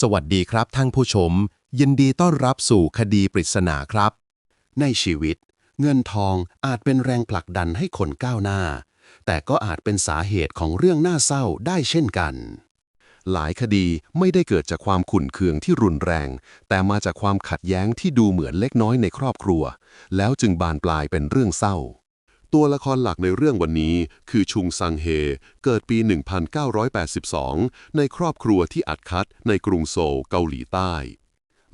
สวัสดีครับท่านผู้ชม ยินดีต้อนรับสู่คดีปริศนาครับ ในชีวิต เงินทองอาจเป็นแรงผลักดันให้คนก้าวหน้า แต่ก็อาจเป็นสาเหตุของเรื่องน่าเศร้าได้เช่นกัน หลายคดีไม่ได้เกิดจากความขุ่นเคืองที่รุนแรง แต่มาจากความขัดแย้งที่ดูเหมือนเล็กน้อยในครอบครัว แล้วจึงบานปลายเป็นเรื่องเศร้า ตัวละครหลักในเรื่องวันนี้คือชุงซังเฮ เกิดปี 1982 ในครอบครัวที่อัดคัดในกรุงโซลเกาหลีใต้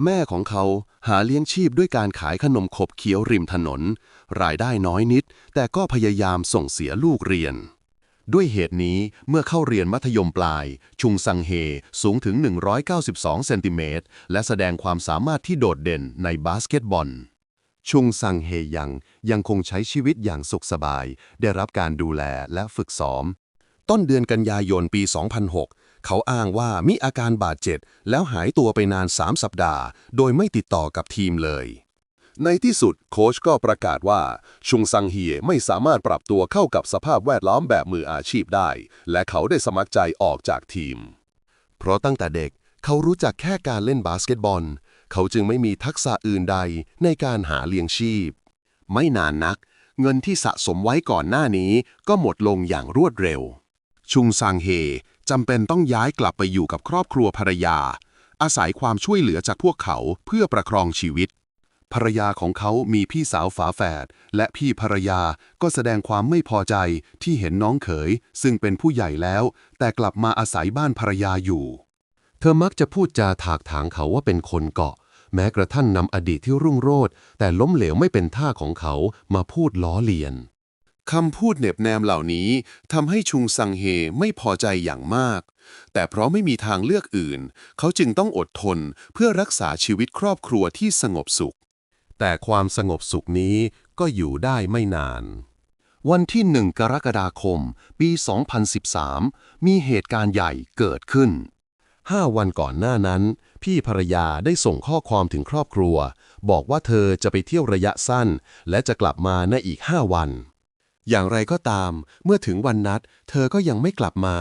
แม่ของเขาหาเลี้ยงชีพด้วยการขายขนมขบเคี้ยวริมถนน รายได้น้อยนิด แต่ก็พยายามส่งเสียลูกเรียน ด้วยเหตุนี้เมื่อเข้าเรียนมัธยมปลาย ชุงซังเฮสูงถึง 192 เซนติเมตรและแสดงความสามารถที่โดดเด่นในบาสเกตบอล ชุงซังเฮยังยังคงใช้ชีวิตอย่างสุขสบาย ได้รับการดูแลและฝึกซ้อม ต้นเดือนกันยายนปี 2006 เขาอ้างว่ามีอาการบาดเจ็บแล้วหายตัวไปนาน 3 สัปดาห์ โดยไม่ติดต่อกับทีมเลย ในที่สุดโค้ชก็ประกาศว่า ชุงซังเฮยไม่สามารถปรับตัวเข้ากับสภาพแวดล้อมแบบมืออาชีพได้ และเขาได้สมัครใจออกจากทีม เพราะตั้งแต่เด็กเขารู้จักแค่การเล่นบาสเกตบอล เขาจึงไม่มีทักษะอื่นใดในการหาเลี้ยงชีพ ไม่นานนัก เงินที่สะสมไว้ก่อนหน้านี้ก็หมดลงอย่างรวดเร็ว ชุงซางเฮจำเป็นต้องย้ายกลับไปอยู่กับครอบครัวภรรยา อาศัยความช่วยเหลือจากพวกเขาเพื่อประครองชีวิต ภรรยาของเขามีพี่สาวฝาแฝดและพี่ภรรยาก็แสดงความไม่พอใจที่เห็นน้องเขย ซึ่งเป็นผู้ใหญ่แล้ว แต่กลับมาอาศัยบ้านภรรยาอยู่ เธอมักจะพูดจาถากถางเขาว่าเป็นคนเกาะ แม้กระทั่งนำอดีตที่รุ่งโรจน์แต่ล้มเหลวไม่เป็นท่าของเขามาพูดล้อเลียนคำพูดเหน็บแนมเหล่านี้ทำให้ชุงซังเฮไม่พอใจอย่างมาก แต่เพราะไม่มีทางเลือกอื่น เขาจึงต้องอดทนเพื่อรักษาชีวิตครอบครัวที่สงบสุข แต่ความสงบสุขนี้ก็อยู่ได้ไม่นาน วันที่1กรกฎาคม ปี 2013 มีเหตุการณ์ใหญ่เกิดขึ้น ห้าวันก่อนหน้านั้น พี่ภรรยาได้ส่งข้อความถึงครอบครัว บอกว่าเธอจะไปเที่ยวระยะสั้น และจะกลับมาในอีกห้าวัน อย่างไรก็ตาม เมื่อถึงวันนัด เธอก็ยังไม่กลับมา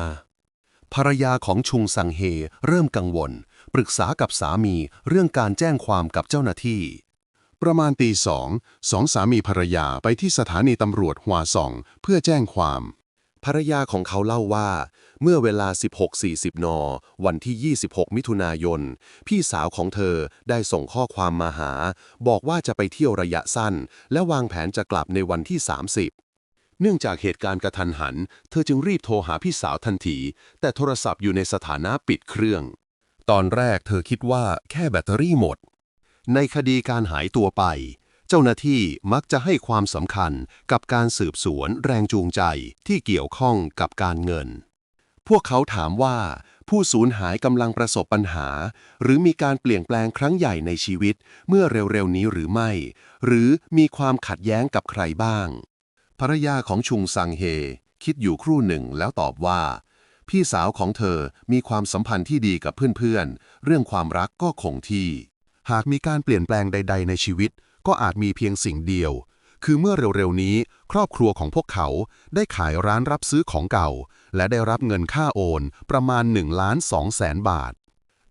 ภรรยาของชุงซังเฮเริ่มกังวล ปรึกษากับสามีเรื่องการแจ้งความกับเจ้าหน้าที่ ประมาณตีสองสองสามีภรรยาไปที่สถานีตำรวจหัวส่อง เพื่อแจ้งความ ภรรยาของเขาเล่าว่า เมื่อเวลา 16.40 น วันที่ 26 มิถุนายน พี่สาวของเธอได้ส่งข้อความมาหา บอกว่าจะไปเที่ยวระยะสั้น และวางแผนจะกลับในวันที่ 30เนื่องจากเหตุการณ์กระทันหัน เธอจึงรีบโทรหาพี่สาวทันที แต่โทรศัพท์อยู่ในสถานะปิดเครื่อง ตอนแรกเธอคิดว่าแค่แบตเตอรี่หมด ในคดีการหายตัวไป จ้าหน้าที่มักจะให้ความสำคัญกับการสืบสวนแรงจูงใจที่เกี่ยวข้องกับการเงิน พวกเขาถามว่า ผู้สูญหายกำลังประสบปัญหา หรือมีการเปลี่ยนแปลงครั้งใหญ่ในชีวิตเมื่อเร็วๆนี้หรือไม่ หรือมีความขัดแย้งกับใครบ้าง ภรรยาของชุงซังเฮ คิดอยู่ครู่หนึ่งแล้วตอบว่า พี่สาวของเธอมีความสัมพันธ์ที่ดีกับเพื่อนๆเรื่องความรักก็คงที่หากมีการเปลี่ยนแปลงใด ๆ ในชีวิต ก็อาจมีเพียงสิ่งเดียว คือเมื่อเร็วๆนี้ ครอบครัวของพวกเขาได้ขายร้านรับซื้อของเก่า และได้รับเงินค่าโอนประมาณ1ล้าน2แสนบาท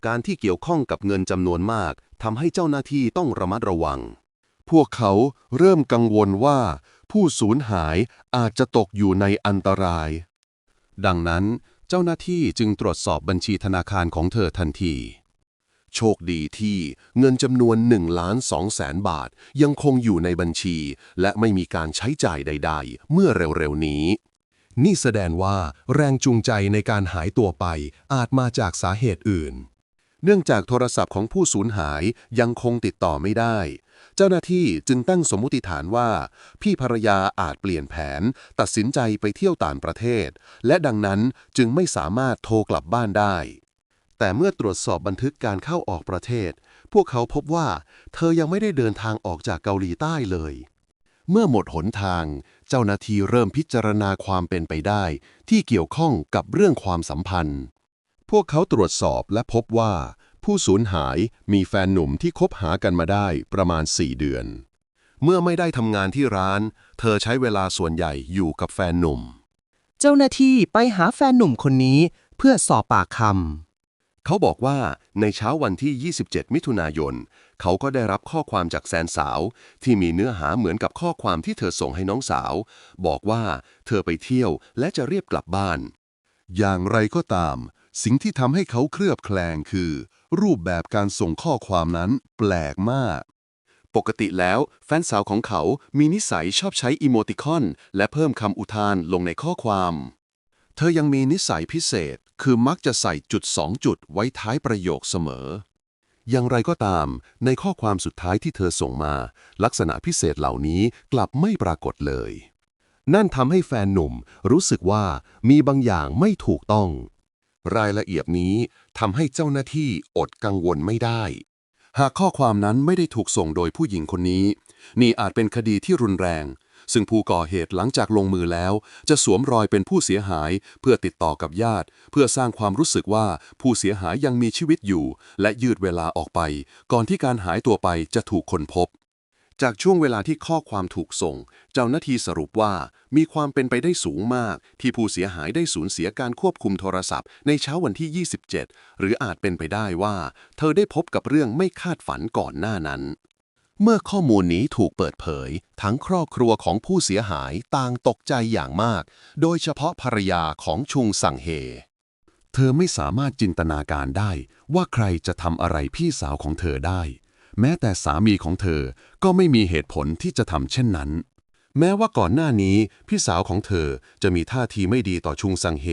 การที่เกี่ยวข้องกับเงินจำนวนมากทำให้เจ้าหน้าที่ต้องระมัดระวัง พวกเขาเริ่มกังวลว่า ผู้สูญหายอาจจะตกอยู่ในอันตราย ดังนั้น เจ้าหน้าที่จึงตรวจสอบบัญชีธนาคารของเธอทันที โชคดีที่เงินจำนวน1ล้าน2แสนบาท ยังคงอยู่ในบัญชี และไม่มีการใช้จ่ายใด ๆ เมื่อเร็วๆนี้ นี่แสดงว่าแรงจูงใจในการหายตัวไปอาจมาจากสาเหตุอื่น เนื่องจากโทรศัพท์ของผู้สูญหายยังคงติดต่อไม่ได้ เจ้าหน้าที่จึงตั้งสมมุติฐานว่า พี่ภรรยาอาจเปลี่ยนแผน ตัดสินใจไปเที่ยวต่างประเทศ และดังนั้นจึงไม่สามารถโทรกลับบ้านได้ แต่เมื่อตรวจสอบบันทึกการเข้าออกประเทศ พวกเขาพบว่า เธอยังไม่ได้เดินทางออกจากเกาหลีใต้เลย เมื่อหมดหนทาง เจ้าหน้าที่เริ่มพิจารณาความเป็นไปได้ ที่เกี่ยวข้องกับเรื่องความสัมพันธ์ พวกเขาตรวจสอบและพบว่า ผู้สูญหายมีแฟนหนุ่มที่คบหากันมาได้ประมาณ 4 เดือน เมื่อไม่ได้ทำงานที่ร้าน เธอใช้เวลาส่วนใหญ่อยู่กับแฟนหนุ่ม เจ้าหน้าที่ไปหาแฟนหนุ่มคนนี้เพื่อสอบปากคำ เขาบอกว่าในเช้าวันที่ 27 มิถุนายน เขาก็ได้รับข้อความจากแฟนสาว ที่มีเนื้อหาเหมือนกับข้อความที่เธอส่งให้น้องสาว บอกว่าเธอไปเที่ยวและจะเรียบกลับบ้าน อย่างไรก็ตาม สิ่งที่ทำให้เขาเคลือบแคลงคือ รูปแบบการส่งข้อความนั้นแปลกมาก ปกติแล้วแฟนสาวของเขามีนิสัยชอบใช้อีโมติคอน และเพิ่มคำอุทานลงในข้อความ เธอยังมีนิสัยพิเศษ คือมักจะใส่จุดสองจุดไว้ท้ายประโยคเสมอ อย่างไรก็ตาม ในข้อความสุดท้ายที่เธอส่งมา ลักษณะพิเศษเหล่านี้กลับไม่ปรากฏเลย นั่นทำให้แฟนหนุ่มรู้สึกว่ามีบางอย่างไม่ถูกต้อง รายละเอียดนี้ทำให้เจ้าหน้าที่อดกังวลไม่ได้ หากข้อความนั้นไม่ได้ถูกส่งโดยผู้หญิงคนนี้ นี่อาจเป็นคดีที่รุนแรง ซึ่งผู้ก่อเหตุหลังจากลงมือแล้ว จะสวมรอยเป็นผู้เสียหาย เพื่อติดต่อกับญาติ เพื่อสร้างความรู้สึกว่าผู้เสียหายยังมีชีวิตอยู่ และยืดเวลาออกไป ก่อนที่การหายตัวไปจะถูกคนพบ จากช่วงเวลาที่ข้อความถูกส่ง เจ้าหน้าที่สรุปว่ามีความเป็นไปได้สูงมาก ที่ผู้เสียหายได้สูญเสียการควบคุมโทรศัพท์ในเช้าวันที่ 27 หรืออาจเป็นไปได้ว่า เธอได้พบกับเรื่องไม่คาดฝันก่อนหน้านั้น เมื่อข้อมูลนี้ถูกเปิดเผย ทั้งครอบครัวของผู้เสียหายต่างตกใจอย่างมาก โดยเฉพาะภรรยาของชุงสังเฮ เธอไม่สามารถจินตนาการได้ว่าใครจะทำอะไรพี่สาวของเธอได้ แม้แต่สามีของเธอก็ไม่มีเหตุผลที่จะทำเช่นนั้น แม้ว่าก่อนหน้านี้พี่สาวของเธอจะมีท่าทีไม่ดีต่อชุงซังเฮ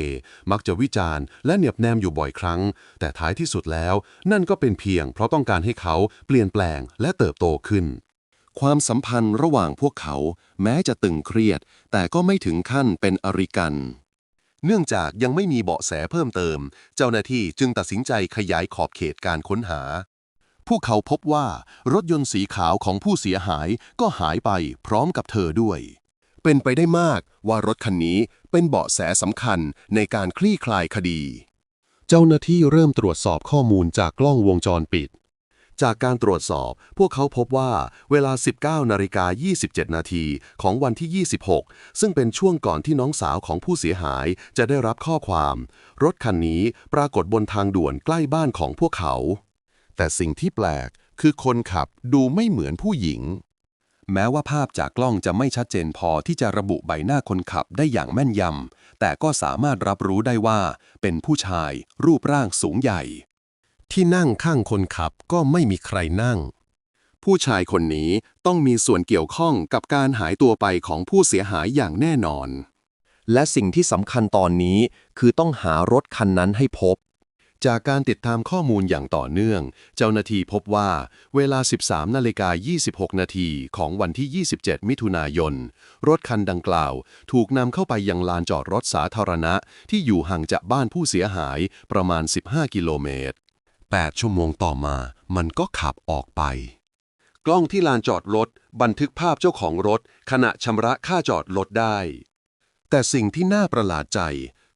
มักจะวิจารณ์และเหนียบแนมอยู่บ่อยครั้ง แต่ท้ายที่สุดแล้ว นั่นก็เป็นเพียงเพราะต้องการให้เขาเปลี่ยนแปลงและเติบโตขึ้น ความสัมพันธ์ระหว่างพวกเขา แม้จะตึงเครียด แต่ก็ไม่ถึงขั้นเป็นอริกัน เนื่องจากยังไม่มีเบาะแสเพิ่มเติม เจ้าหน้าที่จึงตัดสินใจขยายขอบเขตการค้นหา พวกเขาพบว่ารถยนต์สีขาวของผู้เสียหายก็หายไปพร้อมกับเธอด้วย เป็นไปได้มากว่ารถคันนี้เป็นเบาะแสสำคัญในการคลี่คลายคดี เจ้าหน้าที่เริ่มตรวจสอบข้อมูลจากกล้องวงจรปิด จากการตรวจสอบ พวกเขาพบว่าเวลา 19นาฬิกา27 นาทีของวันที่ 26 ซึ่งเป็นช่วงก่อนที่น้องสาวของผู้เสียหายจะได้รับข้อความ รถคันนี้ปรากฏบนทางด่วนใกล้บ้านของพวกเขา แต่สิ่งที่แปลกคือคนขับดูไม่เหมือนผู้หญิง แม้ว่าภาพจากกล้องจะไม่ชัดเจนพอที่จะระบุใบหน้าคนขับได้อย่างแม่นยำ แต่ก็สามารถรับรู้ได้ว่า เป็นผู้ชาย รูปร่างสูงใหญ่ ที่นั่งข้างคนขับก็ไม่มีใครนั่ง ผู้ชายคนนี้ต้องมีส่วนเกี่ยวข้องกับการหายตัวไปของผู้เสียหายอย่างแน่นอน และสิ่งที่สำคัญตอนนี้คือต้องหารถคันนั้นให้พบ จากการติดตามข้อมูลอย่างต่อเนื่อง เจ้าหน้าที่พบว่าเวลา 13นาฬิกา26 นาทีของวันที่ 27 มิถุนายน รถคันดังกล่าว ถูกนำเข้าไปยังลานจอดรถสาธารณะ ที่อยู่ห่างจากบ้านผู้เสียหายประมาณ 15 กิโลเมตร 8 ชั่วโมงต่อมา มันก็ขับออกไป กล้องที่ลานจอดรถ บันทึกภาพเจ้าของรถ ขณะชำระค่าจอดรถได้ แต่สิ่งที่น่าประหลาดใจ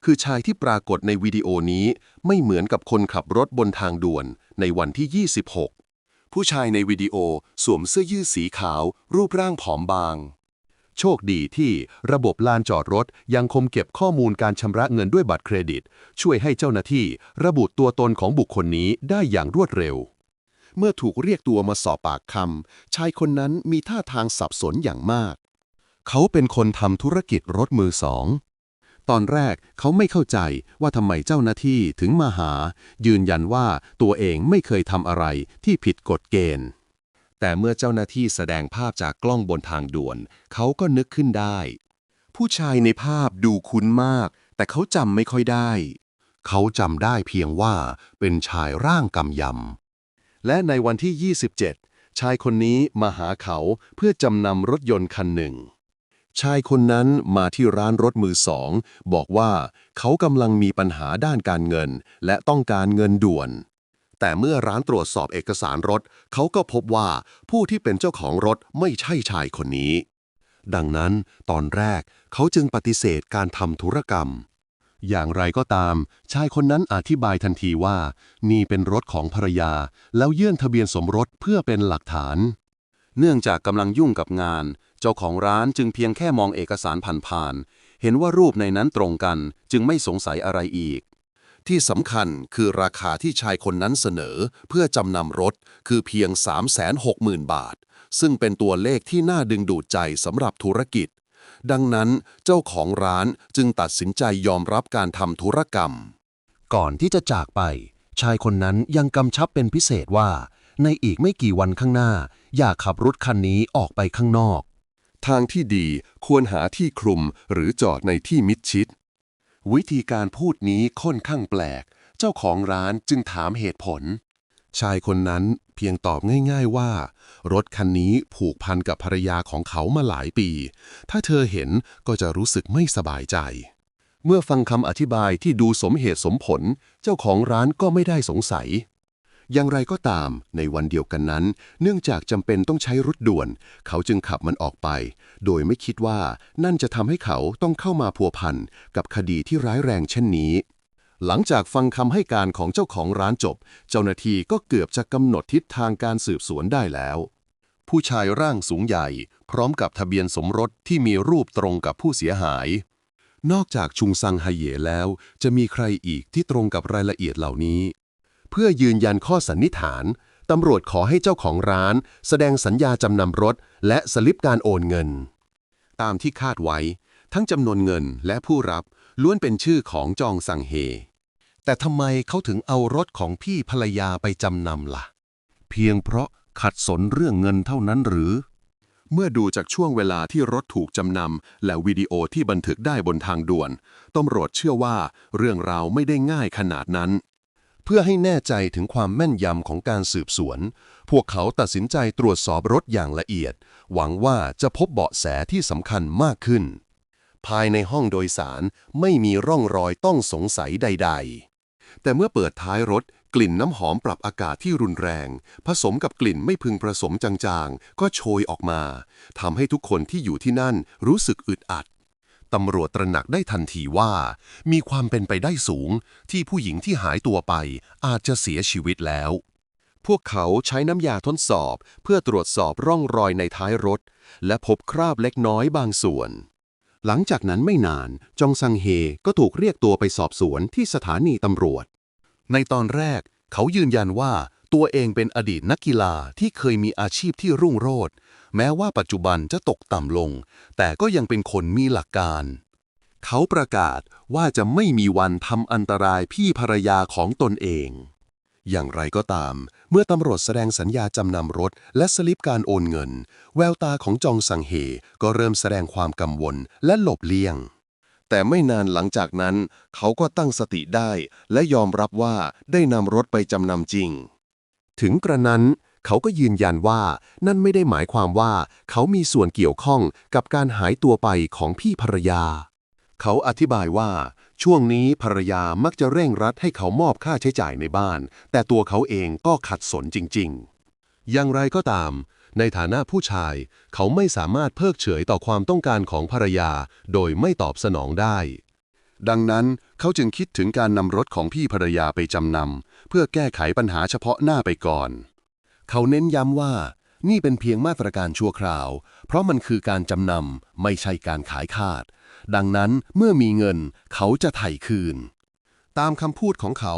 คือชายที่ปรากฏในวิดีโอนี้ไม่เหมือนกับคนขับรถบนทางด่วนในวันที่ 26 ผู้ชายในวิดีโอสวมเสื้อยืดสีขาว รูปร่างผอมบาง โชคดีที่ระบบลานจอดรถยังคงเก็บข้อมูลการชำระเงินด้วยบัตรเครดิต ช่วยให้เจ้าหน้าที่ระบุตัวตนของบุคคลนี้ได้อย่างรวดเร็ว เมื่อถูกเรียกตัวมาสอบปากคำชายคนนั้นมีท่าทางสับสนอย่างมาก เขาเป็นคนทำธุรกิจรถมือสอง ตอนแรกเขาไม่เข้าใจว่าทำไมเจ้าหน้าที่ถึงมาหา ยืนยันว่าตัวเองไม่เคยทำอะไรที่ผิดกฎเกณฑ์ แต่เมื่อเจ้าหน้าที่แสดงภาพจากกล้องบนทางด่วน เขาก็นึกขึ้นได้ ผู้ชายในภาพดูคุ้นมาก แต่เขาจำไม่ค่อยได้ เขาจำได้เพียงว่าเป็นชายร่างกำยำ และในวันที่ 27 ชายคนนี้มาหาเขาเพื่อจำนำรถยนต์คันหนึ่ง ชายคนนั้นมาที่ร้านรถมือสอง บอกว่าเขากำลังมีปัญหาด้านการเงิน และต้องการเงินด่วน แต่เมื่อร้านตรวจสอบเอกสารรถ เขาก็พบว่าผู้ที่เป็นเจ้าของรถไม่ใช่ชายคนนี้ ดังนั้นตอนแรกเขาจึงปฏิเสธการทำธุรกรรม อย่างไรก็ตาม ชายคนนั้นอธิบายทันทีว่า นี่เป็นรถของภรรยา แล้วยื่นทะเบียนสมรสเพื่อเป็นหลักฐาน เนื่องจากกำลังยุ่งกับงาน เจ้าของร้านจึงเพียงแค่มองเอกสารผ่านๆเห็นว่ารูปในนั้นตรงกันจึงไม่สงสัยอะไรอีก ที่สำคัญคือราคาที่ชายคนนั้นเสนอเพื่อจำนำรถคือเพียง 360,000 บาท ซึ่งเป็นตัวเลขที่น่าดึงดูดใจสำหรับธุรกิจ ดังนั้นเจ้าของร้านจึงตัดสินใจยอมรับการทำธุรกรรม ก่อนที่จะจากไป ชายคนนั้นยังกำชับเป็นพิเศษว่า ในอีกไม่กี่วันข้างหน้า อย่าขับรถคันนี้ออกไปข้างนอก ทางที่ดีควรหาที่คลุมหรือจอดในที่มิดชิด วิธีการพูดนี้ค่อนข้างแปลก เจ้าของร้านจึงถามเหตุผล ชายคนนั้นเพียงตอบง่ายๆว่า รถคันนี้ผูกพันกับภรรยาของเขามาหลายปี ถ้าเธอเห็นก็จะรู้สึกไม่สบายใจ เมื่อฟังคำอธิบายที่ดูสมเหตุสมผล เจ้าของร้านก็ไม่ได้สงสัย อย่างไรก็ตาม ในวันเดียวกันนั้น เนื่องจากจำเป็นต้องใช้รถด่วน เขาจึงขับมันออกไป โดยไม่คิดว่านั่นจะทำให้เขาต้องเข้ามาพัวพันกับคดีที่ร้ายแรงเช่นนี้ หลังจากฟังคำให้การของเจ้าของร้านจบ เจ้าหน้าที่ก็เกือบจะกำหนดทิศทางการสืบสวนได้แล้ว ผู้ชายร่างสูงใหญ่ พร้อมกับทะเบียนสมรสที่มีรูปตรงกับผู้เสียหายนอกจากชุงซังไฮเย่แล้ว จะมีใครอีกที่ตรงกับรายละเอียดเหล่านี้ เพื่อยืนยันข้อสันนิษฐาน ตำรวจขอให้เจ้าของร้าน แสดงสัญญาจำนำรถ และสลิปการโอนเงิน ตามที่คาดไว้ ทั้งจำนวนเงินและผู้รับล้วนเป็นชื่อของจองสังเฮ แต่ทำไมเขาถึงเอารถของพี่ภรรยาไปจำนำล่ะ เพียงเพราะขัดสนเรื่องเงินเท่านั้นหรือ เมื่อดูจากช่วงเวลาที่รถถูกจำนำและวิดีโอที่บันทึกได้บนทางด่วนตำรวจเชื่อว่าเรื่องราวไม่ได้ง่ายขนาดนั้น เพื่อให้แน่ใจถึงความแม่นยำของการสืบสวน พวกเขาตัดสินใจตรวจสอบรถอย่างละเอียด หวังว่าจะพบเบาะแสที่สำคัญมากขึ้น ภายในห้องโดยสารไม่มีร่องรอยต้องสงสัยใด ๆ แต่เมื่อเปิดท้ายรถกลิ่นน้ำหอมปรับอากาศที่รุนแรง ผสมกับกลิ่นไม่พึงประสมจางๆ ก็โชยออกมาทำให้ทุกคนที่อยู่ที่นั่นรู้สึกอึดอัด ตำรวจตระหนักได้ทันทีว่า มีความเป็นไปได้สูงที่ผู้หญิงที่หายตัวไปอาจจะเสียชีวิตแล้ว พวกเขาใช้น้ำยาทดสอบเพื่อตรวจสอบร่องรอยในท้ายรถ และพบคราบเล็กน้อยบางส่วน หลังจากนั้นไม่นานจองซังเฮก็ถูกเรียกตัวไปสอบสวนที่สถานีตำรวจ ในตอนแรกเขายืนยันว่า ตัวเองเป็นอดีตนักกีฬาที่เคยมีอาชีพที่รุ่งโรจน์แม้ว่าปัจจุบันจะตกต่ำลง แต่ก็ยังเป็นคนมีหลักการ เขาประกาศว่าจะไม่มีวันทำอันตรายพี่ภรรยาของตนเอง อย่างไรก็ตาม เมื่อตำรวจแสดงสัญญาจำนำรถ และสลิปการโอนเงิน แววตาของจองสังเฮก็เริ่มแสดงความกังวลและหลบเลี่ยงแต่ไม่นานหลังจากนั้น เขาก็ตั้งสติได้ และยอมรับว่าได้นำรถไปจำนำจริง ถึงกระนั้น เขาก็ยืนยันว่านั่นไม่ได้หมายความว่า เขามีส่วนเกี่ยวข้องกับการหายตัวไปของพี่ภรรยา เขาอธิบายว่า ช่วงนี้ภรรยามักจะเร่งรัดให้เขามอบค่าใช้จ่ายในบ้าน แต่ตัวเขาเองก็ขัดสนจริง ๆ อย่างไรก็ตาม ในฐานะผู้ชาย เขาไม่สามารถเพิกเฉยต่อความต้องการของภรรยา โดยไม่ตอบสนองได้ ดังนั้นเขาจึงคิดถึงการนำรถของพี่ภรรยาไปจำนำเพื่อแก้ไขปัญหาเฉพาะหน้าไปก่อน เขาเน้นย้ำว่า นี่เป็นเพียงมาตรการชั่วคราว เพราะมันคือการจำนำไม่ใช่การขายขาด ดังนั้นเมื่อมีเงินเขาจะไถ่คืน ตามคำพูดของเขา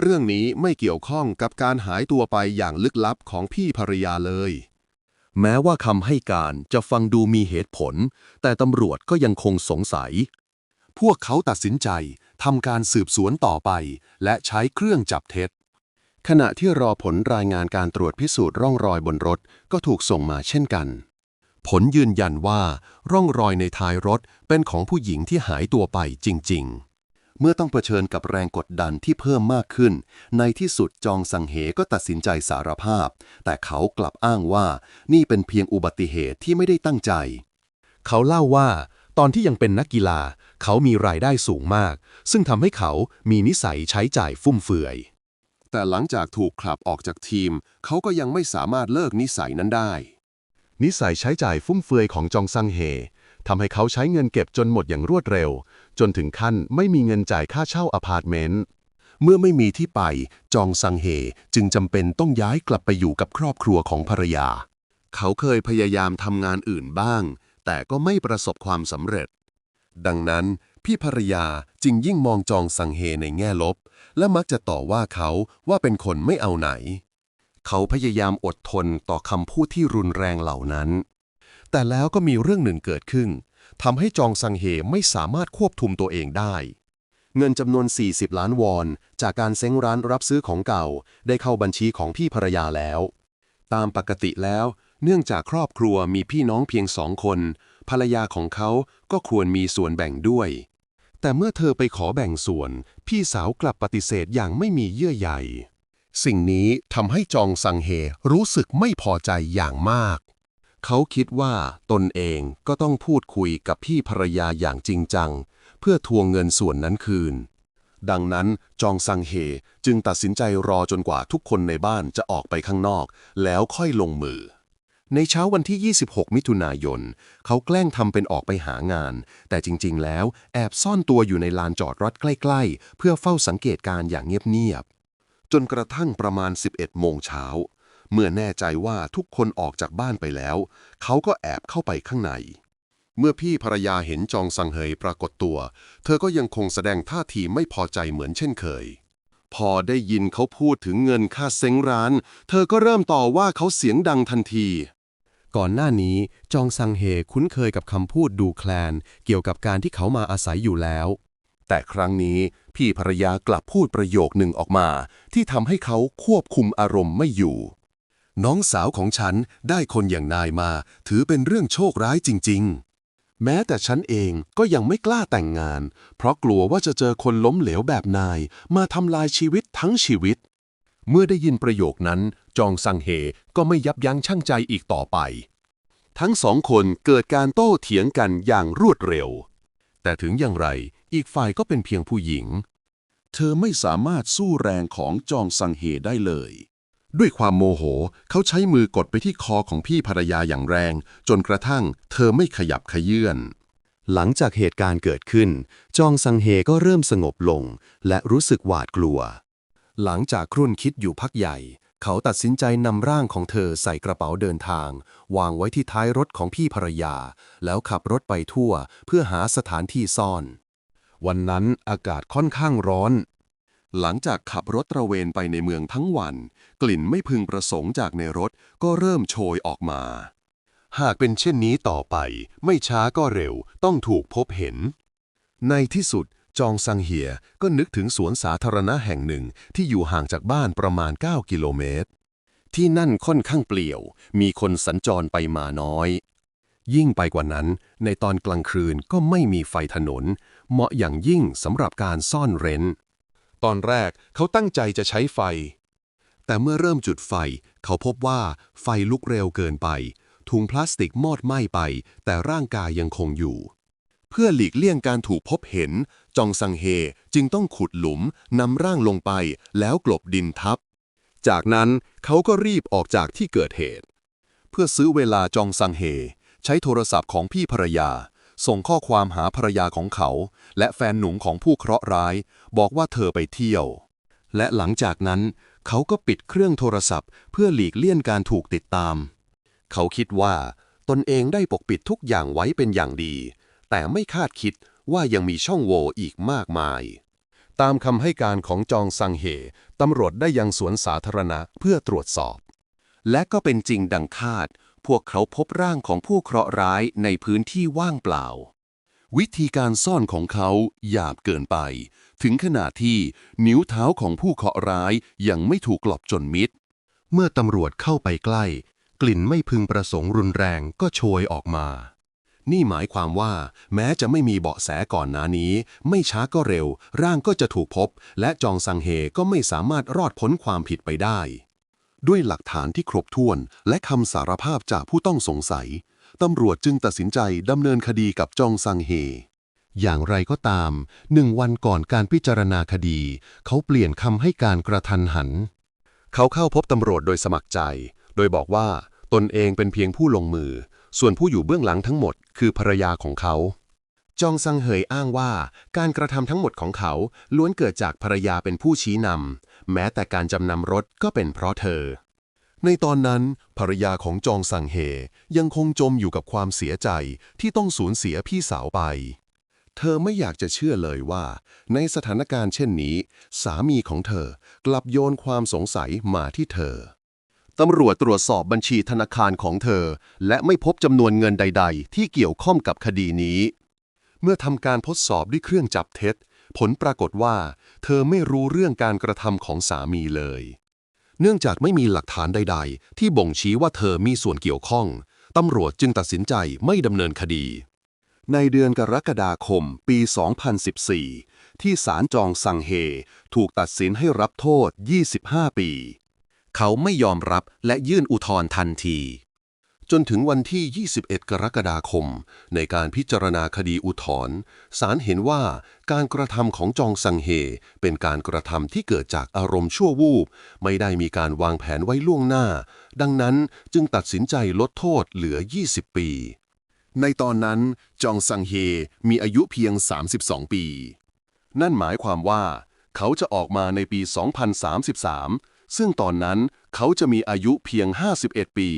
เรื่องนี้ไม่เกี่ยวข้องกับการหายตัวไปอย่างลึกลับของพี่ภรรยาเลยแม้ว่าคำให้การจะฟังดูมีเหตุผล แต่ตำรวจก็ยังคงสงสัย พวกเขาตัดสินใจทำการสืบสวนต่อไป และใช้เครื่องจับเท็จ ขณะที่รอผลรายงานการตรวจพิสูจน์ร่องรอยบนรถก็ถูกส่งมาเช่นกัน ผลยืนยันว่าร่องรอยในท้ายรถเป็นของผู้หญิงที่หายตัวไปจริง ๆเมื่อต้องเผชิญกับแรงกดดันที่เพิ่มมากขึ้น ในที่สุดจองสังเหก็ตัดสินใจสารภาพ แต่เขากลับอ้างว่านี่เป็นเพียงอุบัติเหตุที่ไม่ได้ตั้งใจ เขาเล่าว่า ตอนที่ยังเป็นนักกีฬา เขามีรายได้สูงมาก ซึ่งทำให้เขามีนิสัยใช้จ่ายฟุ่มเฟือย แต่หลังจากถูกขับออกจากทีม เขาก็ยังไม่สามารถเลิกนิสัยนั้นได้ นิสัยใช้จ่ายฟุ่มเฟือยของจองซังเฮทำให้เขาใช้เงินเก็บจนหมดอย่างรวดเร็ว จนถึงขั้นไม่มีเงินจ่ายค่าเช่าอพาร์ตเมนต์เมื่อไม่มีที่ไป จองซังเฮจึงจำเป็นต้องย้ายกลับไปอยู่กับครอบครัวของภรรยา เขาเคยพยายามทำงานอื่นบ้าง แต่ก็ไม่ประสบความสำเร็จ ดังนั้น พี่ภรรยาจึงยิ่งมองจองสังเฮในแง่ลบ และมักจะต่อว่าเขาว่าเป็นคนไม่เอาไหน เขาพยายามอดทนต่อคำพูดที่รุนแรงเหล่านั้น แต่แล้วก็มีเรื่องหนึ่งเกิดขึ้นทำให้จองซังเฮไม่สามารถควบคุมตัวเองได้ เงินจำนวน 40 ล้านวอน จากการเซ้งร้านรับซื้อของเก่า ได้เข้าบัญชีของพี่ภรรยาแล้ว ตามปกติแล้ว เนื่องจากครอบครัวมีพี่น้องเพียงสองคน ภรรยาของเขาก็ควรมีส่วนแบ่งด้วย แต่เมื่อเธอไปขอแบ่งส่วน พี่สาวกลับปฏิเสธอย่างไม่มีเยื่อใยสิ่งนี้ทำให้จองซังเฮรู้สึกไม่พอใจอย่างมาก เขาคิดว่าตนเองก็ต้องพูดคุยกับพี่ภรรยาอย่างจริงจัง เพื่อทวงเงินส่วนนั้นคืน ดังนั้นจองซังเฮจึงตัดสินใจรอจนกว่าทุกคนในบ้านจะออกไปข้างนอก แล้วค่อยลงมือ ในเช้าวันที่ 26 มิถุนายน เขาแกล้งทำเป็นออกไปหางาน แต่จริง ๆ แล้วแอบซ่อนตัวอยู่ในลานจอดรถใกล้ ๆ เพื่อเฝ้าสังเกตการ์อย่างเงียบ ๆ จนกระทั่งประมาณ 11 โมงเช้า เมื่อแน่ใจว่าทุกคนออกจากบ้านไปแล้ว เขาก็แอบเข้าไปข้างใน เมื่อพี่ภรรยาเห็นจองซังเฮยปรากฏตัว เธอก็ยังคงแสดงท่าทีไม่พอใจเหมือนเช่นเคยพอได้ยินเขาพูดถึงเงินค่าเซ้งร้าน เธอก็เริ่มต่อว่าเขาเสียงดังทันที ก่อนหน้านี้จองซังเฮคุ้นเคยกับคำพูดดูแคลน เกี่ยวกับการที่เขามาอาศัยอยู่แล้ว แต่ครั้งนี้พี่ภรรยากลับพูดประโยคหนึ่งออกมา ที่ทำให้เขาควบคุมอารมณ์ไม่อยู่ น้องสาวของฉันได้คนอย่างนายมา ถือเป็นเรื่องโชคร้ายจริง ๆแม้แต่ฉันเองก็ยังไม่กล้าแต่งงาน เพราะกลัวว่าจะเจอคนล้มเหลวแบบนาย มาทำลายชีวิตทั้งชีวิต เมื่อได้ยินประโยคนั้น จองซังเฮก็ไม่ยับยั้งชั่งใจอีกต่อไป ทั้งสองคนเกิดการโต้เถียงกันอย่างรวดเร็ว แต่ถึงอย่างไรอีกฝ่ายก็เป็นเพียงผู้หญิง เธอไม่สามารถสู้แรงของจองซังเฮได้เลย ด้วยความโมโห เขาใช้มือกดไปที่คอของพี่ภรรยาอย่างแรง จนกระทั่ง เธอไม่ขยับขยื่นหลังจากเหตุการณ์เกิดขึ้น จองซังเฮก็เริ่มสงบลง และรู้สึกหวาดกลัว หลังจากครุ่นคิดอยู่พักใหญ่ เขาตัดสินใจนำร่างของเธอใส่กระเป๋าเดินทาง วางไว้ที่ท้ายรถของพี่ภรรยา แล้วขับรถไปทั่วเพื่อหาสถานที่ซ่อน วันนั้นอากาศค่อนข้างร้อน หลังจากขับรถตระเวนไปในเมืองทั้งวัน กลิ่นไม่พึงประสงค์จากในรถก็เริ่มโชยออกมา หากเป็นเช่นนี้ต่อไป ไม่ช้าก็เร็วต้องถูกพบเห็น ในที่สุด จองซังเฮียก็นึกถึงสวนสาธารณะแห่งหนึ่งที่อยู่ห่างจากบ้านประมาณ 9 กิโลเมตร ที่นั่นค่อนข้างเปลี่ยว มีคนสัญจรไปมาน้อย ยิ่งไปกว่านั้น ในตอนกลางคืนก็ไม่มีไฟถนน เหมาะอย่างยิ่งสำหรับการซ่อนเร้น ตอนแรกเขาตั้งใจจะใช้ไฟ แต่เมื่อเริ่มจุดไฟ เขาพบว่าไฟลุกเร็วเกินไป ถุงพลาสติกมอดไหม้ไป แต่ร่างกายยังคงอยู่ เพื่อหลีกเลี่ยงการถูกพบเห็น จองซังเฮจึงต้องขุดหลุมนำร่างลงไปแล้วกลบดินทับ จากนั้นเขาก็รีบออกจากที่เกิดเหตุ เพื่อซื้อเวลาจองซังเฮ ใช้โทรศัพท์ของพี่ภรรยา ส่งข้อความหาภรรยาของเขา และแฟนหนุ่มของผู้เคราะห์ร้าย บอกว่าเธอไปเที่ยว และหลังจากนั้น เขาก็ปิดเครื่องโทรศัพท์ เพื่อหลีกเลี่ยงการถูกติดตาม เขาคิดว่า ตนเองได้ปกปิดทุกอย่างไว้เป็นอย่างดี แต่ไม่คาดคิดว่ายังมีช่องโหว่อีกมากมาย ตามคำให้การของจองซังเฮตำรวจได้ยังสวนสาธารณะเพื่อตรวจสอบ และก็เป็นจริงดังคาด พวกเขาพบร่างของผู้เคราะห์ร้ายในพื้นที่ว่างเปล่า วิธีการซ่อนของเขาหยาบเกินไป ถึงขนาดที่นิ้วเท้าของผู้เคราะห์ร้ายยังไม่ถูกกลบจนมิด เมื่อตำรวจเข้าไปใกล้ กลิ่นไม่พึงประสงค์รุนแรงก็โชยออกมา นี่หมายความว่า แม้จะไม่มีเบาะแสก่อนหน้านี้ ไม่ช้าก็เร็ว ร่างก็จะถูกพบ และจองซังเฮก็ไม่สามารถรอดพ้นความผิดไปได้ ด้วยหลักฐานที่ครบถ้วน และคำสารภาพจากผู้ต้องสงสัยตำรวจจึงตัดสินใจดำเนินคดีกับจองซังเฮ อย่างไรก็ตามหนึ่งวันก่อนการพิจารณาคดี เขาเปลี่ยนคำให้การกระทันหัน เขาเข้าพบตำรวจโดยสมัครใจ โดยบอกว่าตนเองเป็นเพียงผู้ลงมือ ส่วนผู้อยู่เบื้องหลังทั้งหมดคือภรรยาของเขา จองซังเหยอ้างว่าการกระทำทั้งหมดของเขาล้วนเกิดจากภรรยาเป็นผู้ชี้นำแม้แต่การจำนำรถก็เป็นเพราะเธอ ในตอนนั้น ภรรยาของจองซังเฮยังคงจมอยู่กับความเสียใจที่ต้องสูญเสียพี่สาวไป เธอไม่อยากจะเชื่อเลยว่า ในสถานการณ์เช่นนี้ สามีของเธอกลับโยนความสงสัยมาที่เธอ ตำรวจตรวจสอบบัญชีธนาคารของเธอ และไม่พบจำนวนเงินใด ๆ ที่เกี่ยวข้องกับคดีนี้ เมื่อทำการทดสอบด้วยเครื่องจับเท็จ ผลปรากฏว่า เธอไม่รู้เรื่องการกระทำของสามีเลย เนื่องจากไม่มีหลักฐานใด ๆ ที่บ่งชี้ว่าเธอมีส่วนเกี่ยวข้อง ตำรวจจึงตัดสินใจไม่ดำเนินคดี ในเดือนกรกฎาคม ปี 2014 ที่ศาลจองซังเฮ ถูกตัดสินให้รับโทษ 25 ปี เขาไม่ยอมรับและยื่นอุทธรณ์ทันที จนถึงวันที่ 21 กรกฎาคม ในการพิจารณาคดีอุทธรณ์ศาลเห็นว่าการกระทำของจองซังเฮ เป็นการกระทำที่เกิดจากอารมณ์ชั่ววูบ ไม่ได้มีการวางแผนไว้ล่วงหน้า ดังนั้นจึงตัดสินใจลดโทษเหลือ 20 ปี ในตอนนั้นจองซังเฮมีอายุเพียง 32 ปี นั่นหมายความว่า เขาจะออกมาในปี 2033 ซึ่งตอนนั้นเขาจะมีอายุเพียง 51 ปี